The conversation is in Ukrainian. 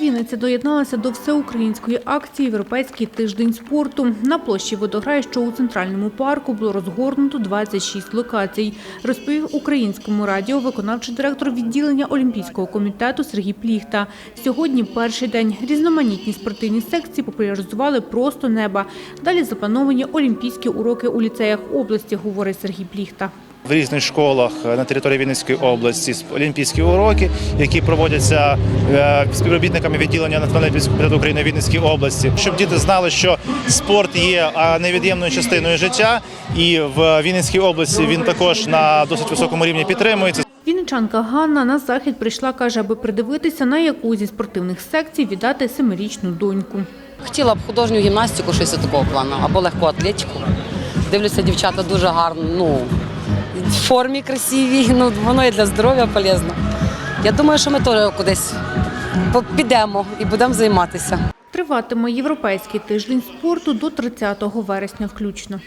Вінниця доєдналася до всеукраїнської акції Європейський тиждень спорту. На площі водограй, що у центральному парку, було розгорнуто 26 локацій, розповів українському радіо виконавчий директор відділення Олімпійського комітету Сергій Пліхта. Сьогодні перший день. Різноманітні спортивні секції популяризували просто неба. Далі заплановані олімпійські уроки у ліцеях області, говорить Сергій Пліхта. В різних школах на території Вінницької області олімпійські уроки, які проводяться е, співробітниками відділення олімпійського комітету України в Вінницькій області, щоб діти знали, що спорт є невід'ємною частиною життя, і в Вінницькій області він також на досить високому рівні підтримується. Вінничанка Ганна на захід прийшла, каже, аби придивитися, на яку зі спортивних секцій віддати семирічну доньку. Хотіла б художню гімнастику, щось такого плану, або легку атлетику. Дивлюся, дівчата дуже гарно, ну, в формі красиві, ну, воно і для здоров'я полезно. Я думаю, що ми теж кудись підемо і будемо займатися. Триватиме європейський тиждень спорту до 30 вересня включно.